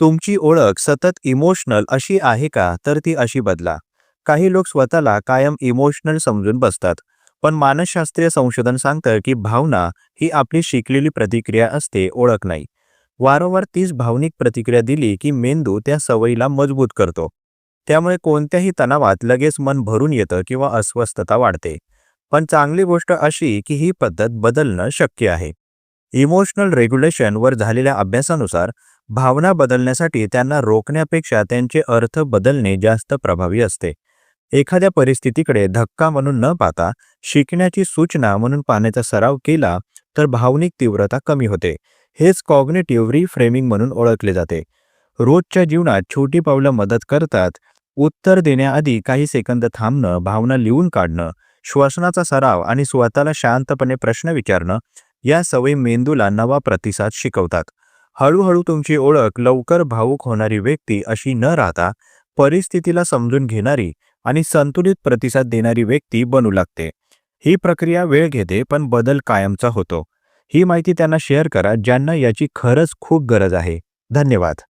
तुमची ओळख सतत इमोशनल अशी आहे का? तर ती अशी बदला. काही लोक स्वतःला कायम इमोशनल समजून बसतात. पण मानसशास्त्रीय संशोधन सांगतं की भावना ही आपली शिकलेली प्रतिक्रिया असते ओळख नाही. वारंवार तीच भावनिक प्रतिक्रिया दिली की मेंदू त्या सवयीला मजबूत करतो. त्यामुळे कोणत्याही तणावात लगेच मन भरून येतं किंवा अस्वस्थता वाढते. पण चांगली गोष्ट अशी की ही पद्धत बदलणं शक्य आहे. इमोशनल रेग्युलेशनवर झालेल्या अभ्यासानुसार भावना बदलण्यासाठी त्यांना रोखण्यापेक्षा त्यांचे अर्थ बदलणे जास्त प्रभावी असते. एखाद्या परिस्थितीकडे धक्का म्हणून न पाहता शिकण्याची सूचना म्हणून पाण्याचा सराव केला तर भावनिक तीव्रता कमी होते. हेच कॉग्नेटिव्ह रिफ्रेमिंग म्हणून ओळखले जाते. रोजच्या जीवनात छोटी पावलं मदत करतात. उत्तर देण्याआधी काही सेकंद थांबणं भावना लिहून काढणं श्वसनाचा सराव आणि स्वतःला शांतपणे प्रश्न विचारणं या सवयी मेंदूला नवा प्रतिसाद शिकवतात. हळूहळू तुमची ओळख लवकर भावूक होणारी व्यक्ती अशी न राहता परिस्थितीला समजून घेणारी आणि संतुलित प्रतिसाद देणारी व्यक्ती बनू लागते. ही प्रक्रिया वेळ घेते पण बदल कायमचा होतो. ही माहिती त्यांना शेअर करा ज्यांना याची खरंच खूप गरज आहे. धन्यवाद.